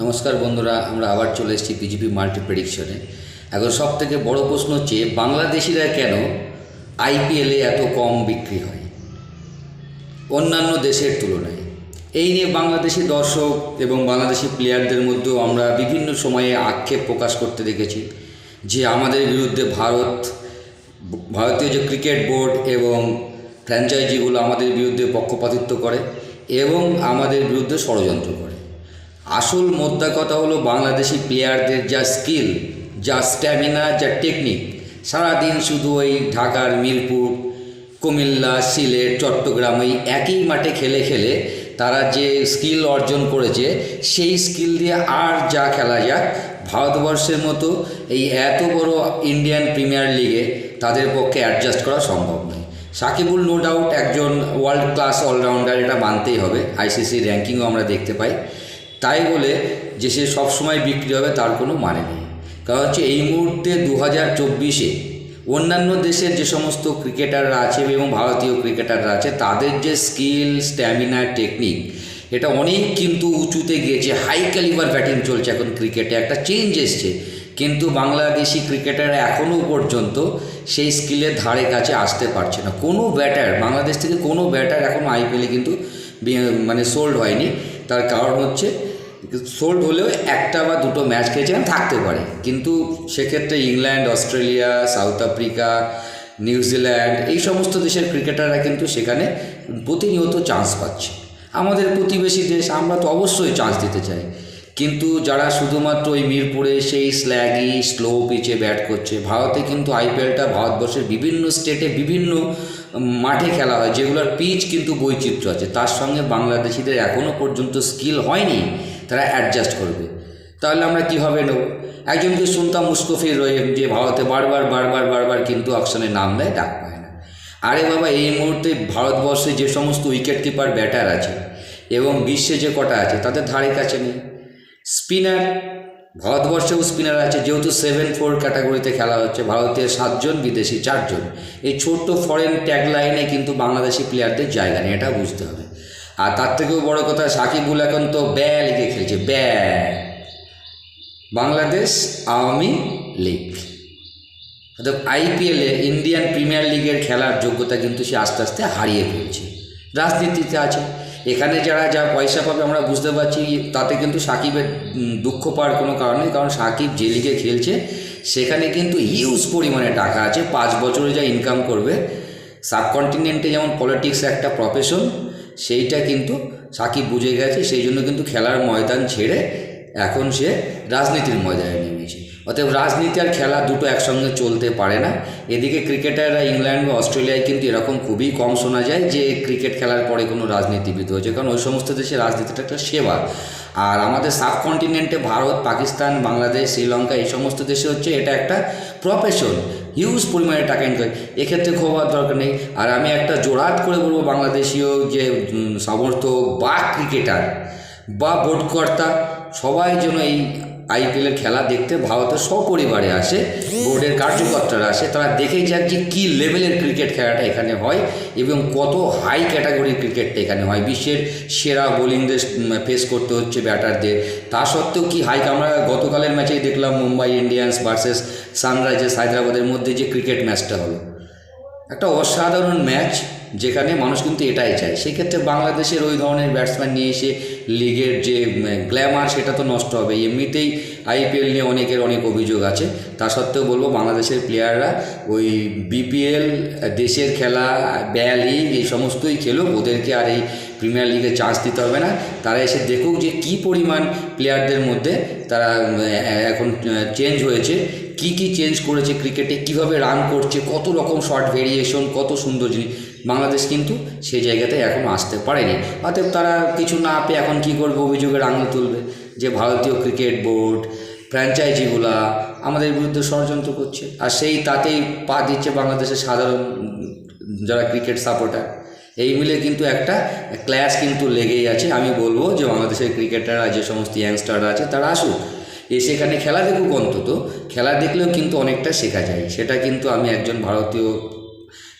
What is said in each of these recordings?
নমস্কার বন্ধুরা, আমরা আবার চলে এসেছি বিজেপি মাল্টি প্রেডিকশনে এখন সব থেকে বড় প্রশ্ন হচ্ছে, বাংলাদেশিরা কেন আইপিএলে এত কম বিক্রি হয়? অন্যান্য দেশের তুলনায়। এই নিয়ে বাংলাদেশি দর্শক এবং বাংলাদেশি প্লেয়ারদের মধ্যেও আমরা বিভিন্ন সময়ে আক্ষেপ প্রকাশ করতে দেখেছি যে আমাদের বিরুদ্ধে ভারত, ভারতীয় যে ক্রিকেট বোর্ড এবং ফ্র্যাঞ্চাইজিগুলো আমাদের বিরুদ্ধে পক্ষপাতিত্ব করে এবং আমাদের বিরুদ্ধে ষড়যন্ত্র করে। আসল মোদ্দা কথা হলো বাংলাদেশি প্লেয়ারদের যা স্কিল যা স্ট্যামিনা যা টেকনিক সারাদিন শুধু ওই ঢাকার, মিরপুর, কুমিল্লা সিলেট চট্টগ্রাম ওই একই মাঠে খেলে খেলে তারা যে স্কিল অর্জন করেছে, সেই স্কিল দিয়ে আর যা খেলা যাক, ভারতবর্ষের মতো এই এত বড় ইন্ডিয়ান প্রিমিয়ার লিগে তাদের পক্ষে অ্যাডজাস্ট করা সম্ভব নয়। সাকিবুল নো ডাউট একজন ওয়ার্ল্ড ক্লাস অলরাউন্ডার এটা মানতেই হবে। আইসিসি র্যাঙ্কিংও আমরা দেখতে পাই। তাই বলে যে সে সবসময় বিক্রি হবে তার কোনো মানে নেই। কারণ হচ্ছে এই মুহূর্তে দু হাজার চব্বিশে অন্যান্য দেশের যে সমস্ত ক্রিকেটাররা আছে এবং ভারতীয় ক্রিকেটাররা আছে, তাদের যে স্কিল, স্ট্যামিনা, টেকনিক, এটা অনেক কিন্তু উঁচুতে গিয়েছে। হাই ক্যালিবার ব্যাটিং চলছে এখন ক্রিকেটে, একটা চেঞ্জ এসছে। কিন্তু বাংলাদেশি ক্রিকেটার এখনও পর্যন্ত সেই স্কিলের ধারে কাছে আসতে পারছে না। কোনো ব্যাটার, বাংলাদেশ থেকে কোনো ব্যাটার এখনও আইপিএলে কিন্তু মানে সোল্ড হয়নি। তার কারণ হচ্ছে সোল্ড হলেও একটা বা দুটো ম্যাচ খেয়েছে থাকতে পারে। কিন্তু সেক্ষেত্রে England Australia South Africa New Zealand এই সমস্ত দেশের ক্রিকেটাররা কিন্তু সেখানে প্রতিনিয়ত চান্স পাচ্ছে। আমাদের প্রতিবেশী দেশ, আমরা তো অবশ্যই চান্স দিতে চাই। কিন্তু যারা শুধুমাত্র ওই মিরপুরে সেই স্ল্যাগি স্লো পিচে ব্যাট করছে, ভারতে কিন্তু আইপিএলটা ভারতবর্ষের বিভিন্ন স্টেটে বিভিন্ন মাঠে খেলা হয়, যেগুলোর পিচ কিন্তু বৈচিত্র্য আছে। তার সঙ্গে বাংলাদেশিদের এখনও পর্যন্ত স্কিল হয়নি, তারা অ্যাডজাস্ট করবে। তাহলে আমরা কীভাবে নেব? একজনকে শুনতাম মুস্কফির রহিম যে ভারতে বারবার বারবার বারবার কিন্তু অকশনে নাম দেয়, ডাক পায় না। আরে বাবা, এই মুহূর্তে ভারতবর্ষে যে সমস্ত উইকেট কিপার ব্যাটার আছে, এবং বিশ্বে যে কটা আছে, তাদের ধারে কাছে নেই। স্পিনার ভারতবর্ষেও স্পিনার আছে, যেহেতু সেভেন ফোর ক্যাটাগরিতে খেলা হচ্ছে, ভারতের সাতজন, বিদেশি চারজন। এই ছোট্ট ফরেন ট্যাগ লাইনে কিন্তু বাংলাদেশি প্লেয়ারদের জায়গা নেই, এটা বুঝতে হবে। আর তার থেকেও বড় কথা সাকিবুল এখন তো ব্যা লিগে খেলছে ব্যা বাংলাদেশ আওয়ামী লীগ। অর্থাৎ আইপিএলে ইন্ডিয়ান প্রিমিয়ার লিগের খেলার যোগ্যতা কিন্তু সে আস্তে আস্তে হারিয়ে ফেলছে। রাজনীতিতে আছে এখানে যারা যা পয়সা পাবে আমরা বুঝতে পারছি, তাতে কিন্তু সাকিবের দুঃখ পাওয়ার কোনো কারণ নেই, কারণ সাকিব যে লিগে খেলছে, সেখানে কিন্তু হিউজ পরিমাণে টাকা আছে, পাঁচ বছরে যা ইনকাম করবে। সাবকন্টিনেন্টে যেমন পলিটিক্স একটা প্রফেশন সেইটা কিন্তু সাকিব বুঝে গেছে, সেই জন্য কিন্তু খেলার ময়দান ছেড়ে এখন সে রাজনীতির ময়দানে অতএব রাজনীতি আর খেলা দুটো একসঙ্গে চলতে পারে না। এদিকে ক্রিকেটাররা ইংল্যান্ড বা অস্ট্রেলিয়ায় কিন্তু এরকম খুবই কম শোনা যায় যে ক্রিকেট খেলার পরে কোনো রাজনীতিবিদ হয়েছে। কারণ ওই সমস্ত দেশে রাজনীতিটা একটা সেবা। আর আমাদের সাবকন্টিনেন্টে ভারত, পাকিস্তান, বাংলাদেশ, শ্রীলঙ্কা এই সমস্ত দেশে হচ্ছে এটা একটা প্রফেশন হিউজ পরিমাণে টাকা ইনকাম এক্ষেত্রে খোবার দরকার নেই। আর আমি একটা জোড়াত করে বলব বাংলাদেশীয় যে সমর্থক বা ক্রিকেটার বা বোর্ডকর্তা সবাই যেন এই আইপিএলের খেলা দেখতে ভারতের সপরিবারে আসে, বোর্ডের কার্যকর্তারা আসে, তারা দেখে যাক যে কী লেভেলের ক্রিকেট খেলাটা এখানে হয় এবং কত হাই ক্যাটাগরির ক্রিকেটটা এখানে হয়। বিশ্বের সেরা বোলিংদের ফেস করতে হচ্ছে ব্যাটারদের। তা সত্ত্বেও কি হাই আমরা গতকালের ম্যাচেই দেখলাম মুম্বাই ইন্ডিয়ান্স ভার্সেস সানরাইজার্স হায়দ্রাবাদের মধ্যে যে ক্রিকেট ম্যাচটা হলো। একটা অসাধারণ ম্যাচ যেখানে মানুষ কিন্তু এটাই চায়। সেক্ষেত্রে বাংলাদেশের ওই ধরনের ব্যাটসম্যান নিয়ে এসে লিগের যে গ্ল্যামার সেটা তো নষ্ট হবে। এমনিতেই আইপিএল নিয়ে অনেকের অনেক অভিযোগ আছে। তা সত্ত্বেও বলব, বাংলাদেশের প্লেয়াররা ওই বিপিএল দেশের খেলা ব্যা লিগ এই সমস্তই খেলুক। ওদেরকে আর এই প্রিমিয়ার লিগে চান্স দিতে হবে না। তারা এসে দেখুক যে কী পরিমাণ প্লেয়ারদের মধ্যে তারা এখন চেঞ্জ হয়েছে। কি কি চেঞ্জ করেছে ক্রিকেটে কীভাবে রান করছে, কত রকম শর্ট ভেরিয়েশন কত সুন্দর জিনিস। বাংলাদেশ কিন্তু সেই জায়গাতে এখন আসতে পারেনি। অতএব তারা কিছু না পেয়ে এখন কি করবে? অভিযোগের আঙুল তুলবে যে ভারতীয় ক্রিকেট বোর্ড, ফ্র্যাঞ্চাইজিগুলা আমাদের বিরুদ্ধে ষড়যন্ত্র করছে। আর সেই তাতেই পা দিচ্ছে বাংলাদেশের সাধারণ যারা ক্রিকেট সাপোর্টার। এই মিলে কিন্তু একটা ক্ল্যাশ কিন্তু লেগেই আছে। আমি বলব যে বাংলাদেশের ক্রিকেটাররা, যে সমস্ত ইয়াংস্টাররা আছে, তারা আসুক। এসে এখানে খেলা দেখুক অন্তত। খেলা দেখলেও কিন্তু অনেকটা শেখা যায়। সেটা কিন্তু আমি একজন ভারতীয়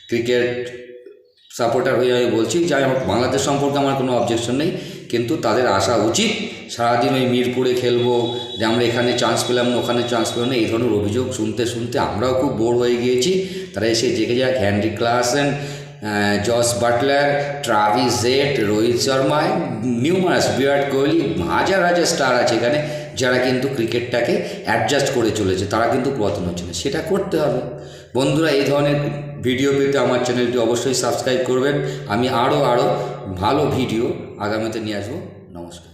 ক্রিকেট সাপোর্টার হয়ে আমি বলছি যে আমার বাংলাদেশ সম্পর্কে আমার কোনো অবজেকশন নেই, কিন্তু তাদের আসা উচিত। সারাদিন ওই মিরপুরে খেলব, যে আমরা এখানে চান্স পেলাম না, ওখানে চান্স পেলাম না, এই ধরনের অভিযোগ শুনতে শুনতে আমরাও খুব বোর হয়ে গিয়েছি। তারা এসে জেগে যাক Henry Klaasen Jos Buttler Travis jet Rohit Sharma numerous Virat Kohli, হাজার হাজার স্টার আছে এখানে। যারা কিন্তু ক্রিকেটটাকে অ্যাডজাস্ট করে চলেছে, তারা কিন্তু পতন হচ্ছে না। সেটা করতে হবে। বন্ধুরা, এই ধরনের ভিডিও পেতে আমার চ্যানেলটি অবশ্যই সাবস্ক্রাইব করবেন। আমি আরও আরও ভালো ভিডিও আগামীতে নিয়ে আসব। নমস্কার।